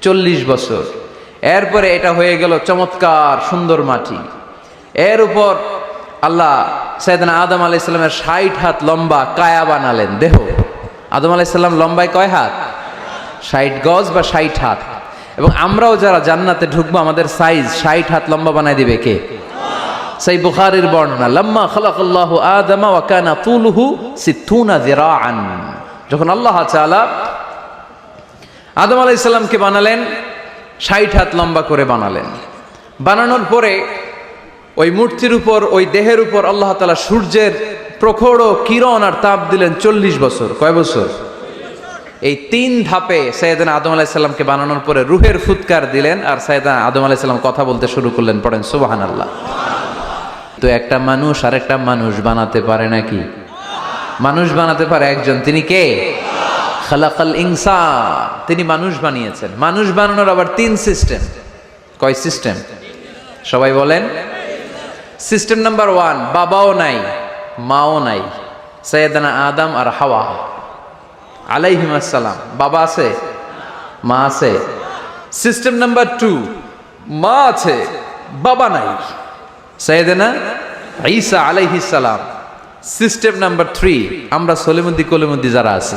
চল্লিশ বছর। এরপরে এটা হয়ে গেল চমৎকার সুন্দর মাটি। এর উপর আল্লাহ সৈয়দনা আদম আলাহ ইসলামের ষাট হাত লম্বা কায়া বানালেন। দেহ। আদম আলাহ ইসলাম লম্বায় কয় হাত? ষাট গজ বা ষাট হাত। এবং আমরাও যারা জান্নাতে ঢুকবো, আমাদের সাইজ ষাট হাত লম্বা বানাই দিবে কে? সেই বুখারির বর্ণনা, লম্মা খলাকাল্লাহু আদমা ওয়া কানা তুলুহু সিত্তুনা যিরাআন। যখন আল্লাহ তাআলা আদম আলাইহিস সালামকে বানালেন? ষাট হাত লম্বা করে বানালেন। বানানোর পরে ওই মূর্তির উপর, ওই দেহের উপর আল্লাহ তাআলা সূর্যের প্রখর কিরণ আর তাপ দিলেন চল্লিশ বছর। কয় বছর? এই তিন ধাপে সৈয়দান আদম আলাইসাল্লামকে বানানোর পরে রুহের ফুৎকার দিলেন আর সৈয়দান আদম আলাইসাল্লাম কথা বলতে শুরু করলেন, পড়েন সুবাহান আল্লাহ তো একটা মানুষ আর একটা মানুষ বানাতে পারে নাকি? মানুষ বানাতে পারে একজন, তিনি কে? খালাকাল ইনসা তিনি মানুষ বানিয়েছেন। মানুষ বানানোর আবার তিন সিস্টেম। কয় সিস্টেম? সবাই বলেন। সিস্টেম নাম্বার ওয়ান, বাবাও নাই, মাও নাই। সৈয়দানা আদম আর হাওয়া। আলাইহিম আসসালাম। বাবা আছে? মা আছে? সিস্টেম নাম্বার টু, মা আছে, বাবা নাই। সৈয়দনা ঈসা আলাইহিস সালাম। সিস্টেম নাম্বার থ্রি, আমরা সলিমুদ্দি কলিমুদ্দি যারা আছি।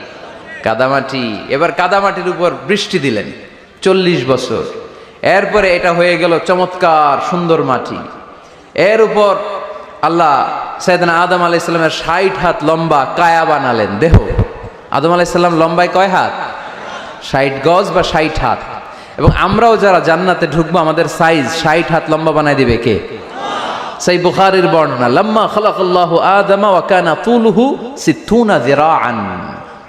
কাদামাটি, এবার কাদামাটির উপর বৃষ্টি দিলেন, চল্লিশ বছর। এরপরে এটা হয়ে গেল চমৎকার সুন্দর মাটি। এর উপর আল্লাহ সৈয়দনা আদম আলাহ ইসলামের ষাট হাত লম্বা কায়া বানালেন, দেহ। আদম আলাহ ইসলাম লম্বায় কয় হাত? ষাট গজ বা ষাট হাত। এবং আমরাও যারা জান্নাতে ঢুকবো, আমাদের সাইজ ষাট হাত লম্বা বানাই দিবে কে? সেই বুখারির বর্ণনা, লম্মা খলাকাল্লাহু আদমা ওয়া কানা তুলুহু সিত্তুনা যিরাআন।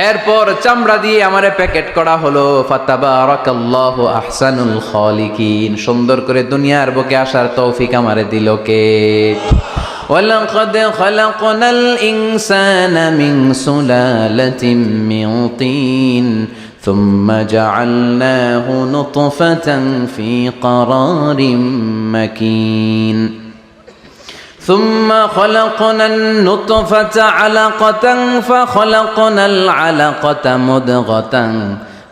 এরপর চামড়া দিয়ে আমারে প্যাকেট করা হলো ফাতাবারাকাল্লাহু আহসানুল খালিকিন সুন্দর করে দুনিয়ার বুকে আসার তৌফিক আমারে দিল কে ولقد خلقنا الإنسان من سلالة من طين ثم جعلناه نطفة في قرار مكين ثم خلقنا النطفة علقة فخلقنا العلقة مدغة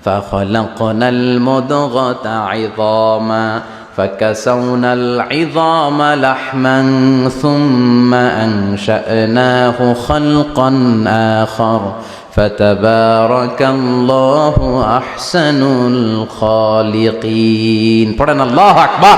فخلقنا المدغة عظاما فكسونا العظام لحما ثم أنشأناه خلقا آخر فتبارك الله أحسن الخالقين. الله أكبر.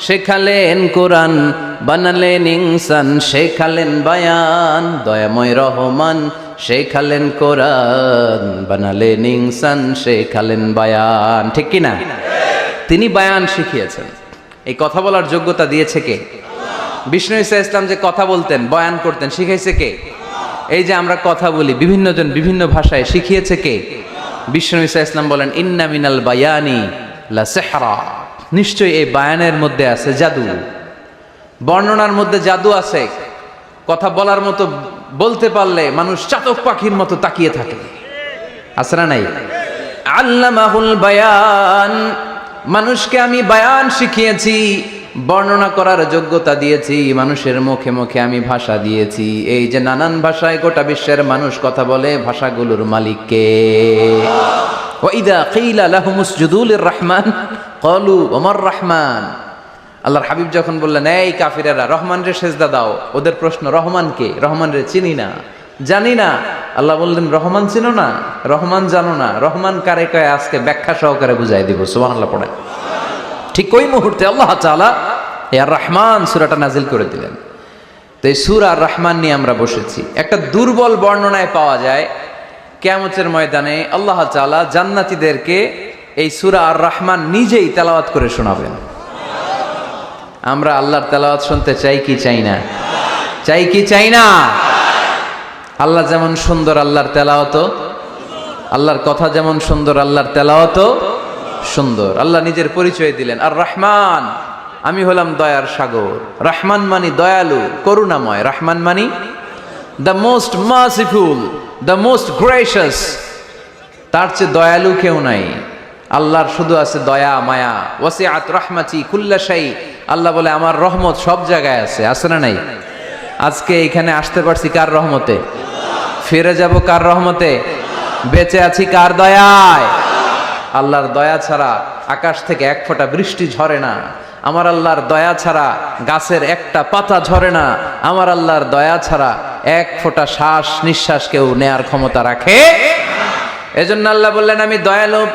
শেখালেন কোরআন, বানালেন ইনসান, শেখালেন বায়ান, দয়াময় রহমান, শেখালেন কোরআন, বানালেন ইনসান, শেখালেন বায়ান। ঠিক কি না? তিনি বায়ান শিখিয়েছেন। এই কথা বলার যোগ্যতা দিয়েছে কে? বিষ্ণু ইসা ইসলাম যে কথা বলতেন, বয়ান করতেন, শিখাইছে কে? এই যে আমরা কথা বলি বিভিন্ন জন বিভিন্ন ভাষায় শিখিয়েছে কে? বিষ্ণু ইসা ইসলাম বলেন, ইন্না মিনাল বায়ানি লা সেহরা। নিশ্চয়ই এই বায়ানের মধ্যে আছে জাদু। বর্ণনার মধ্যে জাদু আছে। কথা বলার মতো বলতে পারলে মানুষ চাতক পাখির মতো তাকিয়ে থাকে। না নাই? আল্লামাহুল বায়ান। মানুষকে আমি বায়ান শিখিয়েছি, বর্ণনা করার যোগ্যতা দিয়েছি, মানুষের মুখে মুখে আমি ভাষা দিয়েছি। এই যে নানান ভাষায় গোটা বিশ্বের মানুষ কথা বলে ভাষাগুলোর মালিককে। ওয়াইদা কিলা লাহুমুস জুদুলির রহমান কলু ওমর রহমান? আল্লাহর হাবিব যখন বললেন, এই কাফিরেরা রহমান রে সেজদা দাও, ওদের প্রশ্ন, রহমান কে? রহমান রে চিনি না? জানি না। আল্লাহ বললেন, রহমান চিনো না? রহমান জানো না। রহমান কারে কয়? আজকে ব্যাখ্যা সহকারে বুঝাই দিব। সুবান আল্লাহ পড়ে ঠিক ওই মুহূর্তে আল্লাহ তাআলা আর রহমান সুরাটা নাজিল করে দিলেন। তো এই সুর আর রহমান নিয়ে আমরা বসেছি। একটা দুর্বল বর্ণনায় পাওয়া যায় কেয়ামতের ময়দানে আল্লাহ তাআলা জান্নাতীদেরকে এই সুরা আর রহমান নিজেই তেলাওয়াত করে শোনাবেন। আমরা আল্লাহর তেলাওয়াত শুনতে চাই কি চাই না? চাই কি চাই না? আল্লাহ যেমন সুন্দর আল্লাহর তেলাওয়াত, আল্লাহর কথা যেমন সুন্দর, আল্লাহর তেলাওয়াত সুন্দর। আল্লাহ নিজের পরিচয় দিলেন আর রহমান আমি হলাম দয়ার সাগর। রহমান মানি দয়ালু, করুণাময়। রহমান মানি the most merciful the most gracious তার চেয়ে দয়ালু কেউ নাই। আল্লাহর শুধু আছে দয়া, মায়া। ওয়াসিআত রাহমাতি কুল্লাশাই আল্লাহ বলে, আমার রহমত সব জায়গায় আছে। আছে না নাই? আজকে এখানে আসতে পারছি কার রহমতে? ফিরে যাব কার রহমতে? বেঁচে আছি কার দয়ায়? আল্লাহর দয়া ছাড়া আকাশ থেকে এক ফোঁটা বৃষ্টি ঝরে না। আমার আল্লাহর দয়া ছাড়া গাছের একটা পাতা ঝরে না। আমার আল্লাহর দয়া ছাড়া এক ফোঁটা শ্বাস নিঃশ্বাস কেউ নেয়ার ক্ষমতা রাখে। এজন্য আল্লাহ বললেন, আমি দয়ালু,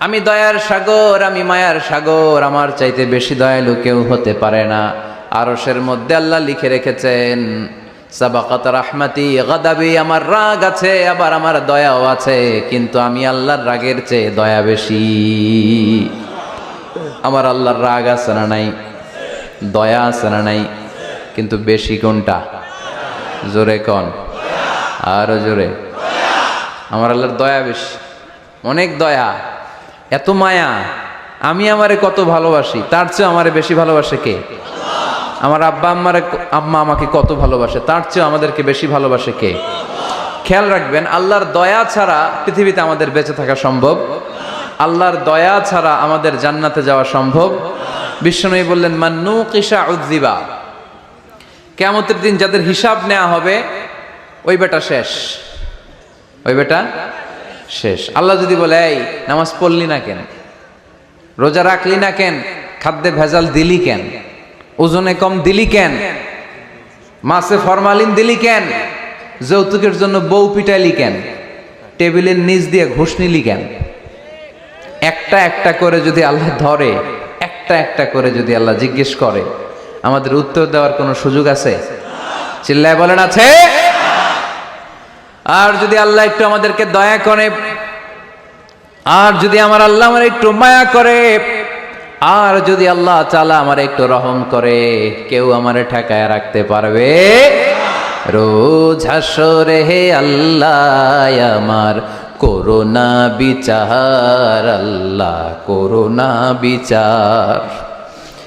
আমি দয়ার সাগর, আমি মায়ার সাগর। আমার চাইতে বেশি দয়ালু কেউ হতে পারে না। আরশের মধ্যে আল্লাহ লিখে রেখেছেন, সাবাকাত রাহমাতি, গাদাবি, আমার রাগ আছে, আবার আমার দয়াও আছে, কিন্তু আমি আল্লাহর রাগের চেয়ে দয়া বেশি। আমার আল্লাহর রাগ আছে না নাই? দয়া আছে না নাই? কিন্তু বেশি কোনটা? জোরে কন। আরও জোরে। আমার আল্লাহর দয়া বেশি। অনেক দয়া। এত মায়া। আমি আমারে কত ভালোবাসি। তার চেয়ে আমারে বেশি ভালোবাসে কে? আমার আব্বা আম্মারে আম্মা আমাকে কত ভালোবাসে। তার চেয়ে আমাদেরকে বেশি ভালোবাসে কে? খেয়াল রাখবেন, আল্লাহর দয়া ছাড়া পৃথিবীতে আমাদের বেঁচে থাকা সম্ভব। আল্লাহর দয়া ছাড়া আমাদের জান্নাতে যাওয়া সম্ভব। বিশ্বনবী বললেন মান্নু কিসা উদ্দিবা কেমতের দিন যাদের হিসাব নেওয়া হবে, ওই বেটা শেষ। ওই বেটা শেষ। আল্লাহ যদি বলে, এই, নামাজ পড়লি না কেন? রোজা রাখলি না কেন? খাদ্যে ভেজাল দিলি কেন? ওজনে কম দিলি কেন? মাছে ফরমালিন দিলি কেন? যৌতুকের জন্য বউ পিটাইলি কেন? টেবিলের নিচ দিয়ে ঘুষ নিলি কেন? একটা একটা করে যদি আল্লাহ ধরে, একটা একটা করে যদি আল্লাহ জিজ্ঞেস করে আমাদের উত্তর দেওয়ার কোনো সুযোগ আছে? চিল্লায় বলেন, আছে। আর যদি আল্লাহ একটু আমাদেরকে দয়া করে, আর যদি আমার আল্লাহ আমার একটু মায়া করে, আর যদি আল্লাহ চালা আমার একটু রহম করে, কেউ আমারে ঠেকায় রাখতে পারবে? রোজ হাসরে হে আল্লাহ, আমার করোনা বিচার, আল্লাহ করোনা বিচার।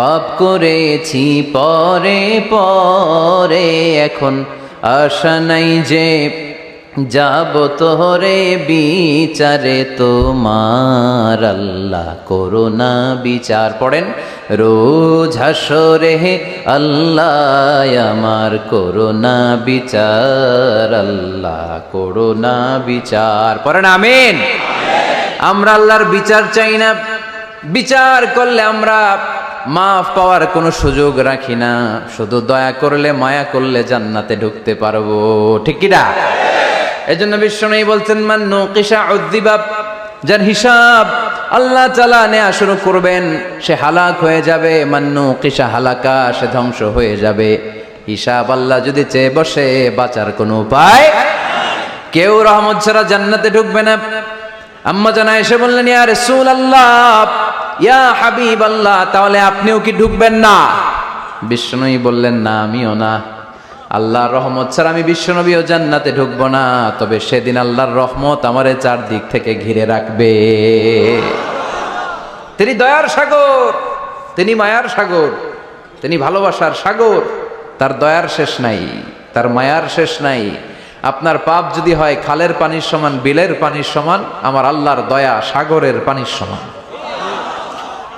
পাপ করেছি পরে পরে, এখন আশা নাই যে যাব তোরে বিচারে তোমার আল্লাহ করোনা বিচার। পড়েন, রোজ হাসরে আল্লাহ, আমার করোনা বিচার, আল্লাহ করোনা বিচার। পড়েন, আমিন। আমরা আল্লাহর বিচার চাই না। বিচার করলে আমরা মাফ পাওয়ার কোনো সুযোগ রাখি না। শুধু দয়া করলে, মায়া করলে জান্নাতে ঢুকতে পারব। ঠিক কিনা এজন্য বিশ্বনয়ী বলছেন, মান নকিশা উদ্দিবাব যার হিসাব আল্লাহ চালা নেয়া শুরু করবেন, সে হালাক হয়ে যাবে। মান্নু কিসা হালাকা, সে ধ্বংস হয়ে যাবে। হিসাব আল্লাহ যদি চেয়ে বসে, বাঁচার কোনো উপায় কেউ রহমত ছাড়া জান্নাতে ঢুকবে না। আম্মা জানা এসে বললেন, ইয়া রাসূল আল্লাহ ইয়া হাবিব আল্লাহ তাহলে আপনিও কি ঢুকবেন না? বিষ্ণুই বললেন, না, আমিও না। আল্লাহর রহমত ছাড়া আমি বিশ্বনবীও জান্নাতে ঢুকবো না। তবে সেদিন আল্লাহর রহমত আমারে চারদিক থেকে ঘিরে রাখবে। তিনি দয়ার সাগর, তিনি মায়ার সাগর, তিনি ভালোবাসার সাগর। তার দয়ার শেষ নাই, তার মায়ার শেষ নাই। আপনার পাপ যদি হয়, খালের পানির সমান, বিলের পানির সমান, আমার আল্লাহর দয়া সাগরের পানির সমান।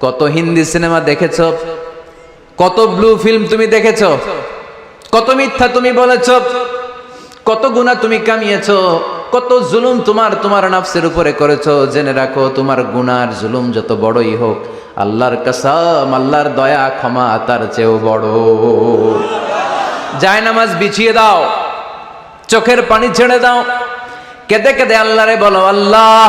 কত হিন্দি সিনেমা দেখেছ? কত ব্লু ফিল্ম তুমি দেখেছ? কত মিথ্যা তুমি বলেছ? কত গুণা তুমি কামিয়েছো? কত জুলুম তোমার তোমার নাফসের উপরে করেছ? জেনে রাখো, তোমার গুনার জুলুম যত বড়ই হোক, আল্লাহর কাসাম, আল্লাহর দয়া, ক্ষমা তার চেয়েও বড়। যায় নামাজ বিছিয়ে দাও। চোখের পানি ছেড়ে দাও। কেঁদে কেঁদে আল্লাহরে বলো, আল্লাহ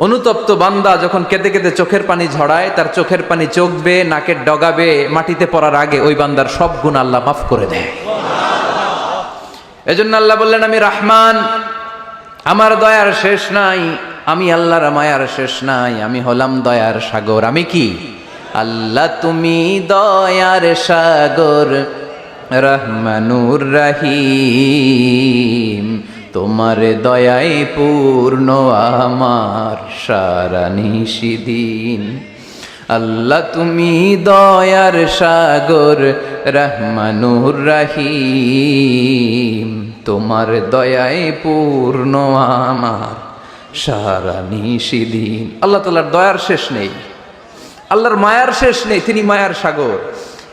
অনুতপ্ত বান্দা যখন কেঁদে কেঁদে চোখের পানি ঝড়ায়, তার চোখের পানি চোখবে নাকের ডগাবে, মাটিতে পড়ার আগে ওই বান্দার সব গুণ আল্লাহ মাফ করে দেয়। এজন্য আল্লাহ বললেন, আমি রাহমান, আমার দয়ার শেষ নাই, আমি আল্লাহর মায়ার শেষ নাই, আমি হলাম দয়ার সাগর। আমি কি? আল্লাহ তুমি দয়ার সাগর, রহমানুর রহিম। তোমার দয়াই পূর্ণ আমার সারা নিশিদিন। আল্লাহ, তুমি দয়ার সাগর, রহমানুর রহিম। তোমার দয়ায় পূর্ণ আমার সারা নিশিদিন। আল্লাহ তালার দয়ার শেষ নেই। আল্লাহর মায়ার শেষ নেই, তিনি মায়ার সাগর।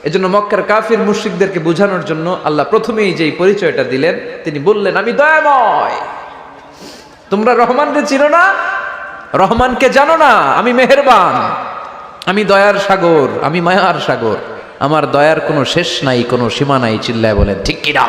এজন্য মক্কার কাফির মুশ্রিকদেরকে বোঝানোর জন্য আল্লাহ প্রথমেই যেই পরিচয়টা দিলেন, তিনি বললেন, আমি দয়াময়। তোমরা রহমানকে চিনো না, রহমানকে জানো না, আমি মেহেরবান। আমি দয়ার সাগর, আমি মায়ার সাগর। আমার দয়ার কোনো শেষ নাই, কোনো সীমা নাই, চিল্লায় বলেন, ঠিক কিনা